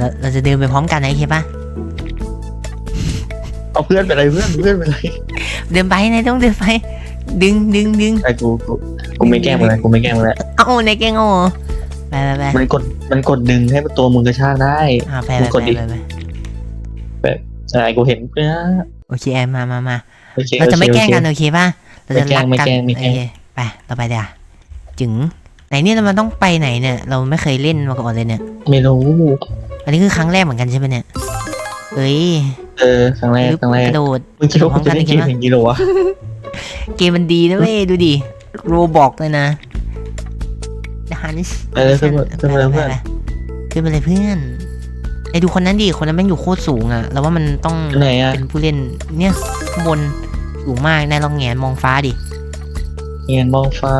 เราเราจะเดินไปพร้อมกันนะโอเคปะเอาเพื่อนไปเลยเพื่อนเพื่อนไปเลยเดินไปนายต้องเดินไป ดึงดึงดึงไอ้กูกูกูไม่แกล้งมึงแล้วกูไม่แกล้งมึงแล้วเอาในแกงเอาเหรอไปไปไปมันกดมันกดดึงให้ตัวมึงกระชากได้ อ่าไปมึไปงกดไปดิ ไปไปใช่กูเห็นเพื่อนโอเคแอนมามามาโอเคเราจะไม่โอแกเคล้งกันโอเคป่ะเราจะรักไม่กันแกล้งไม่โอแกล้งเคไปต่อไปเดี๋ยวาจึงไหนเนี่ยเรามันต้องไปไหนเนี่ย เราไม่เคยเล่นมาก่อนเลยเนี่ย ไม่รู้อั นนี้คือครั้งแรกเหมือนกันใช่ไหมเนี่ยเอ้ยเออครั้งแรกครั้งแรกกระโดดมึงคิดว่ากูจะเล่นเกมอย่างนี้เหรอวะเกมมันดีนะเว้ยดูดิโรบอกเลยนะฮันส์เออขึ้นมาขึ้นมาแล้วเพื่อนขึ้นไปเลยเพื่อนไอ้ดูคนนั้นดิคนนั้นแม่งอยู่โคตรสูงอะแล้วว่ามันต้องไหนอะเป็นผู้เล่นเนี่ยข้างบนสูงมากนายลองแงนมองฟ้าดิเงียนมองฟ้า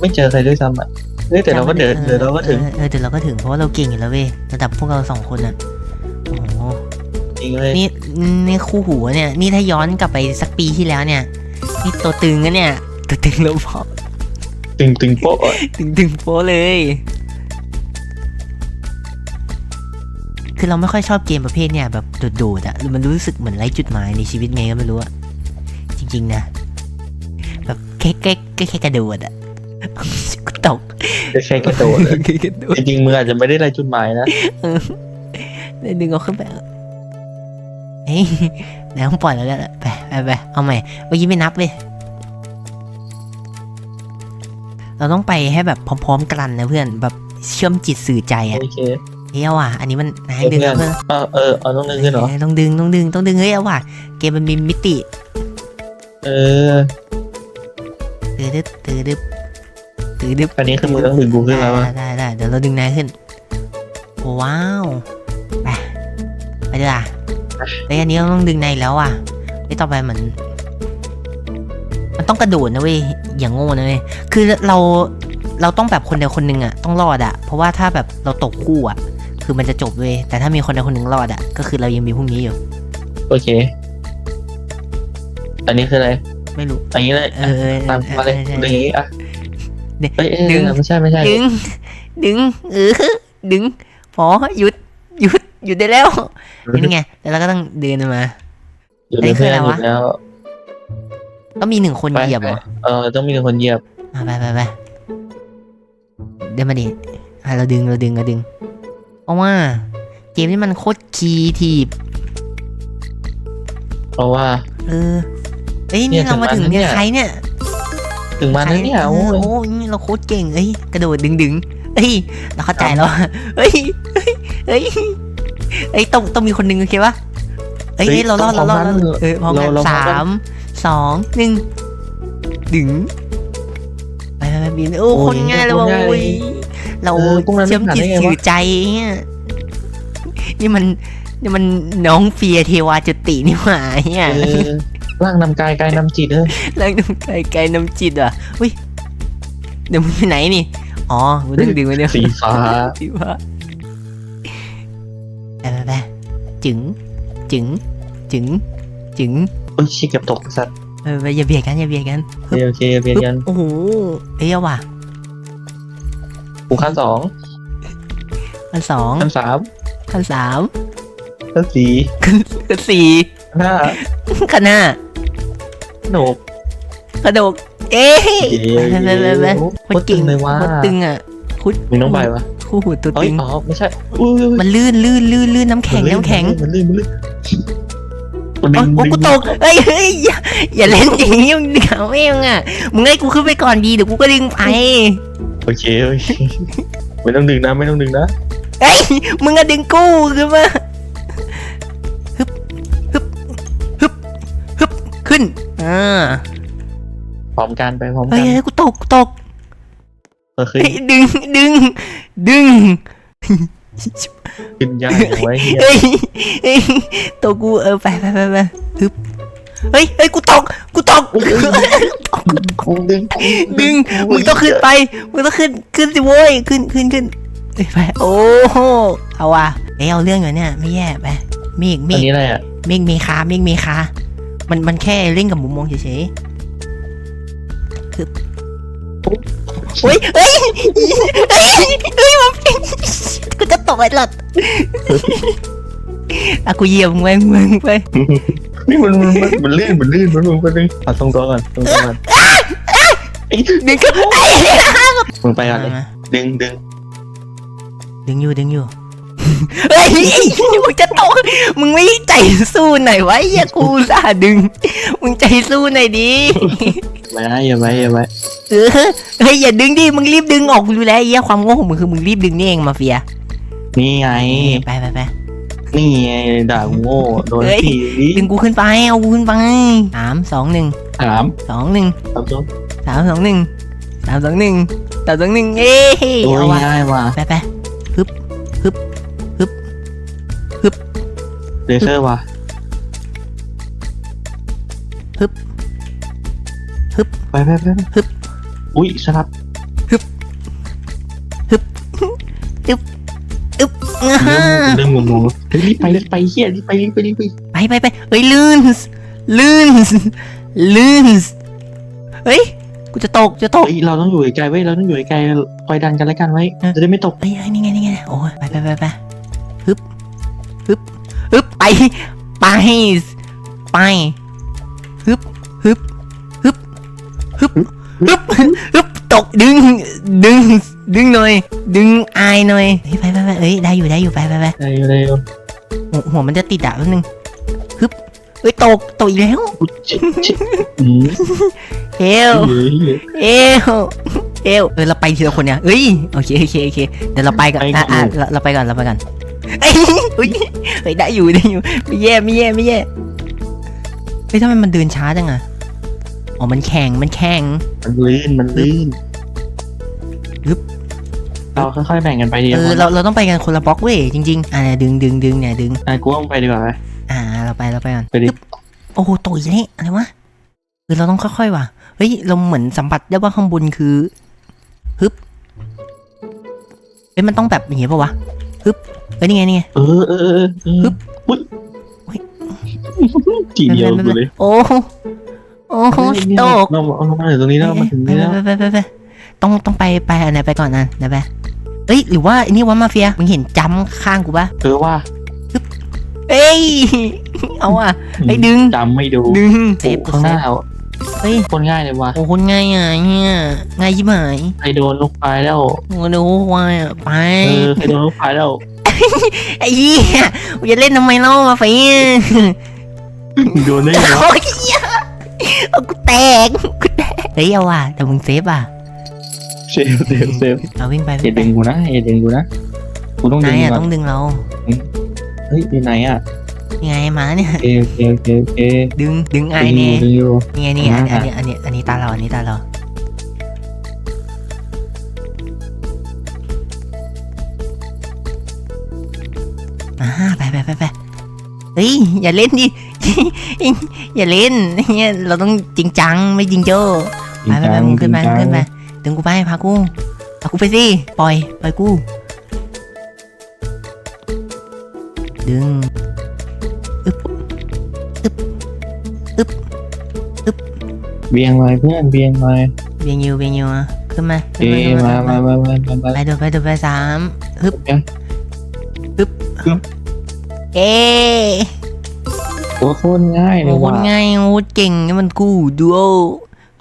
ไม่เจอใครด้วยซ้ำอะ เฮ้ยแต่เราก็เดินเดินเราก็ถึงเออเออเดี๋ยวเราก็ถึงเพราะว่าเราเก่งอยู่แล้วเว้ยระดับพวกเราสองคนอะโอ้โหจริงเลยนี่นี่คู่หูเนี่ยนี่ถ้าย้อนกลับไปสักปีที่แล้วเนี่ยนี่ตัวตึงนะเนี่ยตัวตึงแล้วพอตึงตึงโป๊ะอะตึงตึงโป๊เลย คือเราไม่ค่อยชอบเกมประเภทเนี่ยแบบโดดๆอะมันรู้สึกเหมือนไร้จุดหมายในชีวิตไงก็ไม่รู้อะจริง ๆ นะแบบแค่แค่แค่แค่กระโดดอะ กูตกแค่กระโดดอะแค่กระโดดจริงๆมึงอาจจะไม่ได้ไรจุดหมายนะเลยดึงเอาขึ้นไปเฮ้ยไหนต้องปล่อยแล้วกันไปไปไปเอาใหม่เมื่อกี้ไม่นับเลย เราต้องไปให้แบบพร้อมๆกันนะเพื่อนแบบเชื่อมจิตสื่อใจอะโอเคเฮ้ยเอาว่ะอันนี้มันนายเพื่ดึงอนเพื่อนเออเออเอาต้องนึงขึ้นเหรอเอ้ยต้องดึงต้องดึงต้องดึงเฮ้ยเอาว่ะเกมมันมีมิติ เออตืดดึบ ตืดดึบตอันนี้คือมึงต้องดึงกูขึ้นแล้วได้วะได้ได้เดี๋ยวเราดึงนายขึ้น ว้าว ไปไปดีกว่าเฮ้อันนี้เราต้องดึงนายแล้วอะเฮ้ต่อไปเหมือนมันต้องกระโดดนะเว้ย อย่างโง่นะเว้ย คือเราเราต้องแบบคนเดียวคนหนึ่งอะต้องรอดอะ เพราะว่าถ้าแบบเราตกคู่อะ คือมันจะจบเว้ย แต่ถ้ามีคนใดคนหนึ่งรอดอะ ก็คือเรายังมีพรุ่งนี้อยู่ โอเค อันนี้คืออะไร ไม่รู้ อันนี้เลยเออตามมาเลยดึงอย่างนี้อะ เดี๋ยวเอ้ยเอ้ยดึงไม่ใช่ไม่ใช่ดึง ดึงเออดึงพอหยุดหยุดหยุดได้แล้วนี่ไงแล้วเราก็ต้องเดินมาอยู่อันนี้ในคือเพื่ออะไรนวะอยู่แล้วต้องมีหนึ่งคนไปเหยียบเหรอเออต้องมีคนเหยียบอะไปไปไปเดินมาดิอะเราดึงเราดึงเราดึงเพราะว่าเกมนี้มันโคตรคีทีฟเพราะว่า เออเอ้ยเนี่นี่ยเรามาถึงถึงมันเนี่ยเนี่ยใครเนี่ย ถึงมาแล้วเนี่ยใครโอ้ยโอ้ยนี่เราโคตรเก่งเอ้ยกระโดดดึงดึงเอ้ยเราเข้าใจแล้วเฮ้ยเฮ้ยเฮ้ยเอ้ยต้องต้องมีคนหนึ่งโอเคปะเอ้ยเอ้ยเรารอดเรารอดเรารอดเออพร้อมกันสามสองหนึ่งดึงไปไปไปบินโอ้คนง่ายเลยว่ะโอ้ยเราเออพวกนั้นเชื่อมผ่านจิตได้ไงสื่วะอใจเนี่ยนี่มันนี่มันน้องเฟียเทวาจุตินี่หว่าเนี่ยเออ ร่างนำกายกายนำจิตเออแรงน้ำไกลไกลน้ำจิตอะอุ้ยเดี๋ยวมึงไปไหนนี่ อ๋อมึงต้องดึงไว้เนี่ยสีฟ้าสีฟ้าไปไปไปจึงจึงจึงจึงโอ้ยชี้เกับตกสัตว์ไปไปอย่าเบียดกันอย่าเบียดกันโอเคโอเคเบียดกันโอ้โหเอ้ยเอาว่ะกูขั้นสองขั้นสองขั้นสามขั้นสามขั้นสี่ขั้นสี่ขั้นห้าขั้นห้าโหนกกระโดดเอ๊ะเย้ไปไปไปไปโคตรตึงเลยว่าโคตรตึงอะคุดมึงต้องไปวะคู่หูตัวเอ้ตึยง อ๋อไม่ใช่อุ้ยมันลื่นลื่นลื่นลื่นน้ำแข็งน้ำแข็งมันลื่นมันลื่นมันโอ๊ลื่ยนโอ้กูตกเฮ้ยเฮ้ยอย่าอย่าเล่นอย่างนี้มึงเดี๋ยวเองอะมึงให้กูขึ้นไปก่อนดีเดี๋ยวกูก็ดึงไปโอเคโอเคไม่ต้องดึงนะไม่ต้องดึงนะเฮ้ยมึงอะดึงกูขึ้นมาฮึบฮึบฮึบฮึบขึ้น อ่าพร้อมกันไปพร้อมเฮ้กัยนเฮ้ยกูตกกูตกเออขึ้นเฮ้ยดึงดึงดึงขึ้นยากอย่างไว้เฮียเฮ้ยเฮ้ยตัวกูเออไปไปไปไปฮึบเฮ้ยเฮ้ยกูตกกูตกกูดึงดึงมึงต้องขึ้นไป มึงต้องขึ้น ขึ้นสิโว้ย ขึ้น ขึ้น ขึ้นเอ้ยไป โอ้โห เอาว่ะเอ้ยเอาเรื่องอยู่เนี่ย ไม่แย่ไปเมฆเมอันฆนี้อะไรอะเมฆเมคาเมฆเมคา มันมันแค่เล่นกับมุมมองเฉยๆคือโอ้ยเฮ้ยเฮ้ยเฮ้ยมันเป็นกูจะตกไอ้หลอดอะกูเหยียบมึงไปมึงไปนี่มันมันมันมันลื่นมันลื่นมันมันมันลื่นเอาตรงตัวก่อนตรงตัวก่อนไอ้ดึงขึ้นไอ้มึงไปก่อนเลยดึงดึงดึงอยู่ดึงอยู่เฮ้ยมึงจะตก มึงไม่ใจสู้หน่อยวะไอ้เหี้ยกูอุตสาห์ดึง มึงใจสู้หน่อยดิไปนะอย่าไปอย่าไปเออเฮ้ยอย่าดึงดิมึงรีบดึงออกดูแลไอ้เหี้ยความโง่ของมึงคือมึงรีบดึงนี่เองมาเฟียนี่ไง ไปไปไป นี่ไงด่ากูโง่โดนเฮ้ย ทีดึงกูขึ้นไปเอากูขึ้นไปสามสองหนึ่งถามสองหนึ่งตามตัวสามสองหนึ่งสามสองหนึ่งสามสองหนึ่งเอ้ยโอ้ยเอาวะง่ายว่ะไปไป เลเซอร์ว่ะฮึบฮึบไปไปไปไปฮึบอุ้ยสลับอ่าฮะเริ่มงงๆเฮ้ยรีบไปรีบไปเฮียรีบไปรีบไปรีบไปไปไปไปเฮ้ยลื่นลื่นลื่นเฮ้ยกูจะตกจะตกเฮ้ยเราต้องอยู่ไกลๆไว้ยเราต้องอยู่ไกลๆคอยดันกันแล้วกันไว้เออจะได้ไม่ตกเฮ้ยเฮ้ยนี่ไงนี่ไงโอ้ยไปไปไปไปฮึบฮึบ ฮึบไป ไป ไปฮึบฮึบฮึบฮึบฮึบฮึบตกดึง ดึง ดึงหน่อย ดึงอายหน่อยเฮ้ยไปไปไปเอ้ยได้อยู่ได้อยู่ไปไปไปเร็วเร็วหัวหัวมันจะติดอะแป๊บนึงฮึบเฮ้ยตกตกอีกแล้วอุ๊ยชิชิอืมเฮลเฮ้ยเฮลเฮลเออเราไปทีละคนเนี่ยเอ้ยโอเคโอเคโอเคเดี๋ยวเราไปก่อนอะอะเราเราไปก่อนเราไปก่อน เอ้ยอุ๊ยเฮ้ยได้อยู่ได้อยู่ไม่แย่ไม่แย่ไม่แย่เฮ้ยทำไมมันเดินช้าจังอะอ๋อมันแข็งมันแข็ง มันลื่นมันลื่นฮึบ เราค่อยๆแบ่งกันไปดีเออเราเราต้องไปกันคนละบล็อกเว้ยจริงๆอะเนี่ยดึงดึงดึงเนี่ยดึง นายกูต้องไปดีกว่าไหมอ่าเราไปเราไปก่อน ไปดิฮึบโอ้โหตกอีกแล้วอะไรวะคือเราต้องค่อยๆว่ะ เฮ้ย เราเหมือนสัมผัสได้ว่าข้างบนคือฮึบเฮ้ยมันต้องแบบอย่างเงี้ยป่าวะ ฮึบเอ้ยนี่ไงนี่ไงเออเออเออเออฮึบอุ๊ยเฮ้ยทีเดียวกูเลยโอ้โหโอ้โหเฮ้ยนี่ตกเราเอามาถึงตรงนี้แล้วมาถึงไปนี้แล้วไปไปไปไปต้องต้องไปไปอันไหนไปก่อนนะไหนไปเอ้ยหรือว่าไอ้นี่ว่ามาเฟียมึงเห็นจำข้างกูปะเออว่าเอ้ยเอาอะไอ้ยดึงจำไม่ดูดึงเซฟข้างหน้า เอาเฮ้ยคนง่ายเลยว่ะโอ้คนง่ายอะเนี่ยง่ายยิ่งหายใครโดนลูกไฟแล้วโอ้ดูว่าอะไปเออใครโดนลูกไฟแล้วไอ้เหี้ยกูจะเล่นทำไมเล่ามาเฟียโดนได้ไงวะโอ้ยเหี้ยเอากูแตกกูแตกเฮ้ยเอาว่ะแต่มึงเซฟอะเซฟเซฟเซฟเอาวิ่งไปอย่าวิ่งไปดึงกูนะอย่าดึงกูนะกูต้องดึนางยอะก่อต้อนงดึงเราเฮ้ยอยู่ไหนอะ ยังไงมาเนี่ย โอเคโอเคโอเคโอเคดึงดึงไอ้ดึงอเนี่ยู่ยดึงอยู่ นี่ไงนี่ไงอันอ่านี้อันนี้อันนี้ตาเราอันนี้ตาเราอ่าไปไปไปไปเฮ้ยอย่าเล่นดิ อย่าเล่นเนี่ยเราต้องจริงจังไม่จริงโจ้ไปไปไปมึงขึ้นไปมึงขึ้นไปดึงกูไปพากูพากูไปสิปล่อยปล่อยกู ดึง เบียงเลยเพื่อนเบียงเลยเบียงยูเบียงยูอะขึ้นมาเอ้ขึ้นมามาขึ้นมามามามามาไปดูไปดูไปสามฮึบยังฮึบฮึบเอ๊โอ้โคตรง่ายเลโอ้ยโหว่ะง่ายโอ้เก่งนี่มันคู่ดูโอ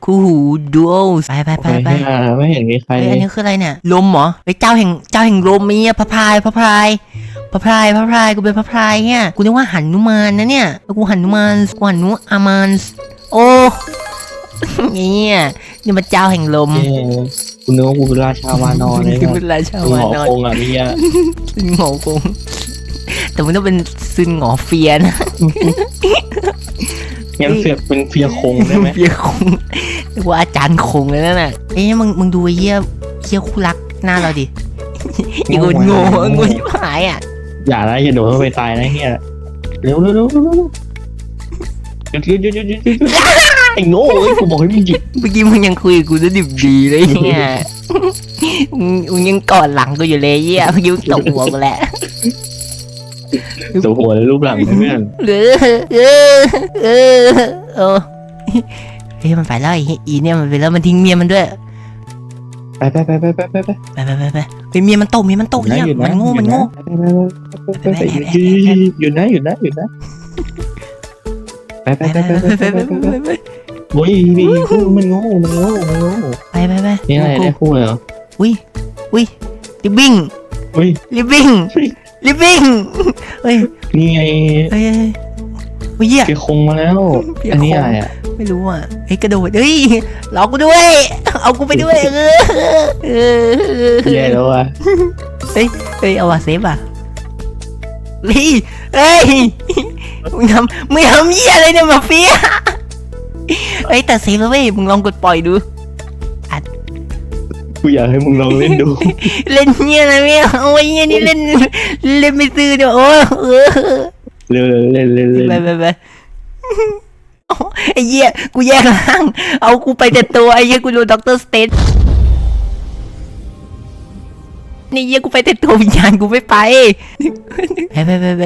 คู่หูดูโอไปไปไปไปโอเคไม่เห็นมีใครเฮ้ยเลอันยนี้คืออะไรเนี่ย ลมเหรอเฮ้ยเจ้าแห่งเจ้าแห่งลมมีอะพระพรายพระพรายพระพรายพระพรายกูเป็นพระพรายเนี่ยกูนึกว่าหันุมานนะเนี่ยแล้วกูหันุมานกูหันุอามานโอ้ เนี่ยนี่มันเจ้าแห่งลมเย้กูนึกว่ากูเป็นราชาวานอนเลยกูนะเป็นราชาหวาอนอนคงอะพี่อะซึนหงอคง แต่มันต้องเป็นซึนหงอเฟียนะงั้นเฟียเป็นเฟียคงได้ไหมเฟียคงนึกว่าอาจารย์คงเลยนั่นน่ะเอ้ยมึงมึงดูไอ้เหี้ยเหี้ยคู่รักหน้าเราดิอีกคนโง่โง่ชิบหายอะอย่านะอย่าโดดเข้าไปตายนะเฮียเร็วเร็วเร็วเร็วเร็วหยุดหยุดหยุดหยุดหยุดหยุดหยุด ไอ้โง่เอ้ยกูบอกให้มึงหยุดเมื่อกี้มึงยังคุยกับกูจะดิบดีเลยเนี่ยมึงมึงยังกอดหลังกูอยู่เลยเหี้ยเมื่อกี้มึงตบหัวกูแหละตัวหัวเลยรูปหลังเพื่อนเออเออเออเออเฮ้ยมันไปแล้วไอ้อีเนี่ยมันไปแล้วมันทิ้งเมียมันด้วย ไปไปไปไปไปไปไปไปไปไปไปเฮ้ยเมียมันตกเมียมันตกเนี่ยมันโง่มันโง่ไปไปไปหยุดนะหยุดนะหยุดนะไปไปไปไปไปไป ไปไปไปไปไปไปโอ้ยมันโง่มันโง่มันโง่ไปไปไปนี่อะไรได้คู่เลยเหรอรีบวิ่งเฮ้ยรีบวิ่งรีบวิ่งเฮ้ยนี่ไงเฮ้ยเฮ้ยเฮ้ยเหี้ยเปียคงมาแล้วอันนี้อะไรอะไม่รู้อะเฮ้ยกระโดดเฮ้ยรอกูด้วย เอากูไปด้วยเออเออแย่แล้วอะเฮ้ยเอาว่ะเซฟอะเฮ้ยเฮ้ยมึงทำมึงทำเหี้ยอะไรเนี่ยมาเฟีย เฮ้ยแต่เซฟแล้วเว้ยมึงลองกดปล่อยดู กูอยากให้มึงลองเล่นดู เล่นเหี้ยอะไรไม่เอาโอ้ยเหี้ยนี่เล่น เล่นไม่ซื้อเดี๋ยวโอ้เออเร็วเล่นเล่นเล่นไปไปไปโอ้ไอ้เหี้ยกูแยกร่าง เอากูไปแต่ตัวไอ้เหี้ยกูดูด็อกเตอร์สเตนนี่เหี้ยกูไปแต่ตัววิญญาณกูไม่ไปไปไปไปไป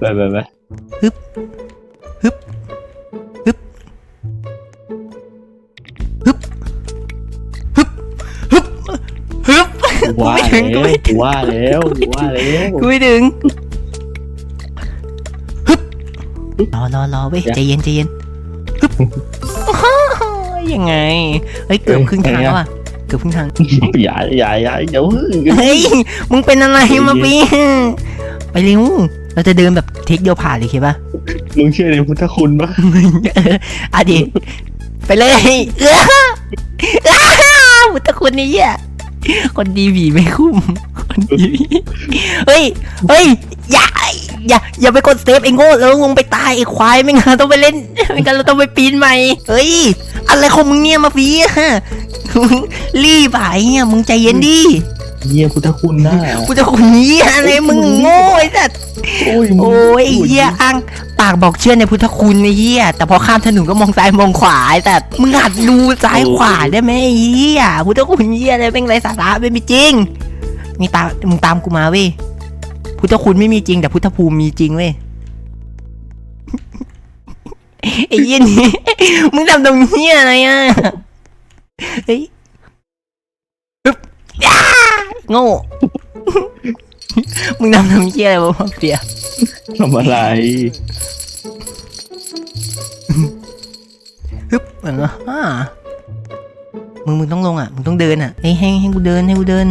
ไปไปไป กูว่าไม่ถึงกูแล้วไม่ถึงกูว่าแล้วกูว่าแล้วกูไม่ถึงฮึบรอรอรอเว้ยใจเย็นใจเย็นฮึบโอ้โหยังไงเฮ้ยเกือบครึ่งทางแล้วอะเกือบครึ่งทางอย่าอย่าอย่าอย่าเพิ่งเฮ้ยมึงเป็นอะไรมาพี่ไปเร็วเราจะเดินแบบเทคเดียวผ่านเลยเคป่ะมึงเชื่อในพุทธคุณปะเอออะดิไปเลยเอออ้าวพุทธคุณนี่เหี้ย คนดีผีไม่คุ้มคนดีผีเฮ้ยเฮ้ยอย่าอย่าอย่าไปกดเซฟไอ้โง่แล้วลงไปตายไอ้ควายไม่งั้นต้องไปเล่นไม่งั้นเราต้องไปปีนใหม่เฮ้ยอะไรของมึงเนี่ยมาฟีฮะรีบไปเนี่ยมึงใจเย็นดิ เยี่ยพุทธคุณน่ากูจะคนนี้อะไรมึงโง่ไอ้สัสโอ้ยโอ้ยไอ้เหี้ยอ้างปากบอกเชื่อในพุทธคุณไอ้เหี้ยแต่พอข้ามถนนก็มองซ้ายมองขวาไอ้สัสมึงหัดดูซ้ายขวาได้ไหมไอ้เหี้ยพุทธคุณเหี้ยอะไรเป็นไรสาระไม่มีจริงนี่ตามมึงตามกูมาเว้ยพุทธคุณไม่มีจริง แต่พุทธภูมิมีจริงเว้ยไอ้เหี้ยนี่มึงทำตรงเหี้ยอะไรอะเฮ้ยปึ๊บอ้า โง่ มึงทำตรงเหี้ยอะไรวะมาเฟียทำอะไร ฮึบเหมือนว่าอ่ามึงมึงต้องลงอะ มึงต้องเดินอะเฮ้ยให้ให้กูเดินให้กูเดิน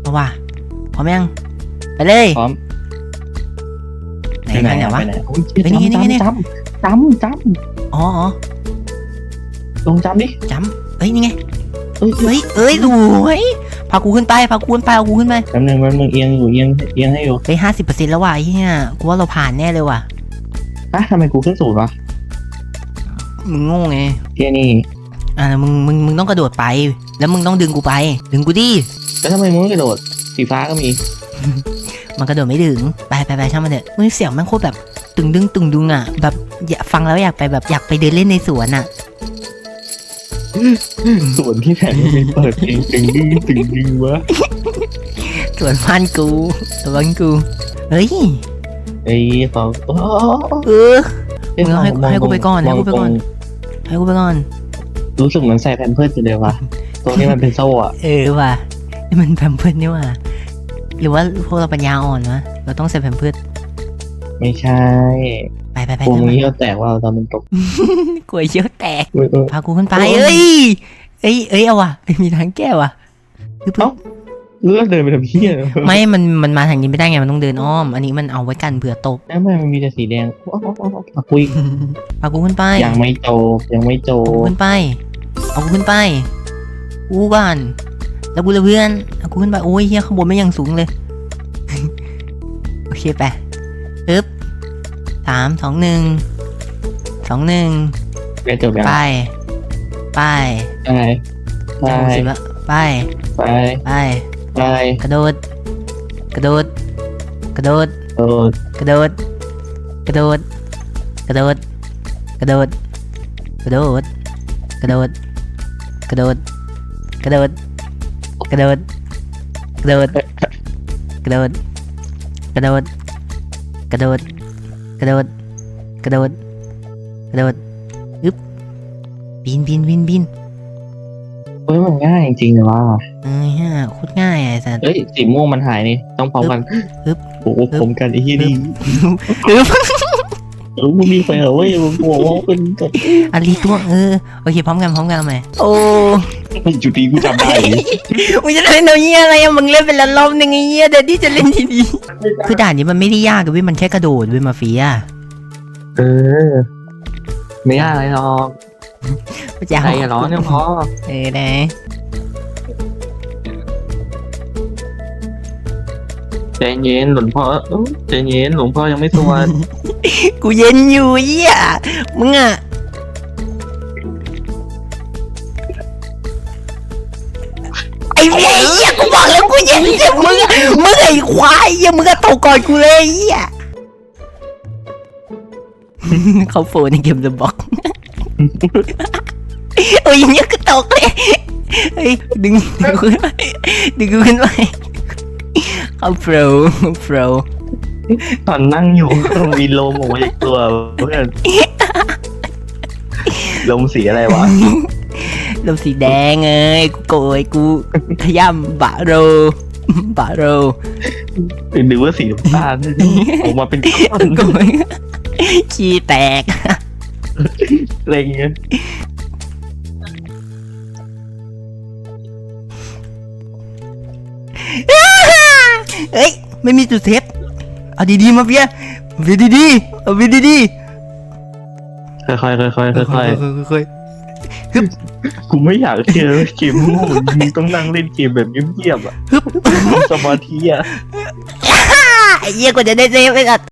เอาว่ะพร้อมยังไปเลย พร้อมไหนไหนไหนวะ ไปไหนโอ้ยเฮ้ยนี่ไงนี่ไงนี่ไงจำจำจำอ๋ออ๋อลงจำดิจำเฮ้ยนี่ไง เอ้ยเฮ้ยเอ้ยสวยพากูขึ้นไปพากูขึ้นไปเอากูขึ้นไปจำหนึ่งมันมึงเอียงอยู่เอียงเอียงให้อยู่เฮ้ยห้าสิบเปอร์เซ็นต์แล้วว่ะไอ้เฮียกูว่าเราผ่านแน่เลยว่ะอะทำไมกูขึ้นสูงวะมึงโง่ไงเที่ยนี่อ่ามึงมึงมึงต้องกระโดดไป แล้วมึงต้องดึงกูไป ดึงกูดิแล้วทำไมมึงไม่กระโดดสีฟ้าก็มี มันกระโดดไม่ถึงไปไปไปช่างมันเถอะมึงเสียงมันโคตรแบบตึงดึงตึงดึงอะแบบอยากฟังแล้วอยากไปแบบอยากไปเดินเล่นในสวนอะ ส่วนที่แผนมันมีเปิดเพลงตึงดึงตึงดึงวะสวนบ้านกูสวนบ้านกู เฮ้ยไอ้ฟองโอ้เออมึงเอาให้ให้กูไปก่อนให้กูไปก่อนให้กูไปก่อน รู้สึกเหมือนใส่แพมเพิร์สอยู่เลยวะตัวนี้มันเป็นโซ่อะเออว่ะนี่มันแพมเพิร์ดนี่ว่ะหรือว่าพวกเราปัญญาอ่อนวะเราต้องใส่แพมเพิร์ดไม่ใช่ ไปไปไปพวกขึ้นมึงมาเยี่ยวแตกว่าตอนมันตกกลัวเยอะแตกเออเออพากูขึ้นไปโอ้ยเอ้ยเอ้ยเอ้ยเอาว่ะเอ้ยมีทางแก้ว่ะคือเอ้าแล้วเดินไปทำเพี้ยไม่ มัน มันมาทางนี้ไม่ได้ไง มันต้องเดินอ้อม อันนี้มันเอาไว้กันเผื่อตกแล้วทำไมมันมีแต่สีแดงอ้าวอ้าวอ้าวอ้าวคุยพากูขึ้นไป ยังไม่โจบยังไม่โจเอากูบขึ้นไป เอากูขึ้นไป กูก่อน แล้วกูเลยเพื่อน เอากูขึ้นไป โอ้ยเฮียข้างบนไม่ยังสูงเลย โอเคไปปึ๊บ สามสองหนึ่งสองหนึ่งได้จบยังไป ไป ไปไปจะหกสิบละไป ไปไป ไปกระโดด กระโดด กระโดด โดดกระโดด กระโดด กระโดด กระโดด กระโดด กระโดด กระโดด กระโดด กระโดด กระโดด กระโดด กระโดด กระโดด กระโดด กระโดด กระโดดอึ๊บปีบินบินบินบินเฮ้ยมันง่ายจริงๆเลยว่ะเอ้ยฮะโคตรง่ายอะไอ้สัตว์เฮ้ยสีม่วงมันหายนี่ต้องพร้อมกันฮึบ โอ้โหผมกันไอ้ที่นี่ฮึบ เออมึงมีไฟเหรอเว้ยมึงบอกว่าเป็นแบบอันรีตัวเออโอเคพร้อมกันพร้อมกันเอาใหม่โอ้จุดนี้กูจำได้เลยมึงจะเล่นเอาเหี้ยอะไรอะมึงเล่นเป็นละรอบหนึงไอ้เหี้ยแต่ที่จะเล่นดีๆคือด่านนี้มันไม่ได้ยากเลยเว้ยมันแค่กระโดดเว้ยมาเฟียเออไม่ยากอะไรหรอกจะใจอย่าร้อนเนี่ยพอเออนะ ใจเย็นหลวงพ่อเอ้ยใจเย็นหลวงพ่อยังไม่สวดกูเย็นอยู่เหี้ยมึงอะไอ้เหี้ยเหี้ยกูบอกแล้วกูเย็นเหี้ยมึงอะมึงไอ้ควายเหี้ยมึงก็ตกก่อนกูเลยเหี้ย เขาโฟนในเกมจะบ็อกโอ้ยเงี้ยก็ตกเลยเฮ้ยดึงดึงกูขึ้นไปดึงกูขึ้นไป เขาโปรโปรตอนนั่งอยู่ มีลมออกมาจากตัวเพื่อนลมสีอะไรวะ ลมสีแดงเอ้ยกูโกยกูขย้ำบะโรบะโรหรือว่าสีน้ำตาลออกมาเป็นก้อนโกยขี้แตกอะไรเงี้ย เอ้ย ไม่มีจุดเซฟเอาดีๆมาเฟียมาเฟียดีๆเอาเฟียดีค่อยๆค่อยๆค่อยๆๆค่อยค่อยๆกูไม่อยากเชื่อเกมโง่มึงต้องนั่งเล่นเกมแบบเงียบๆอะสมาธิอะๆไอ้เหี้ยกว่าจะได้เซฟไอ้สัตว์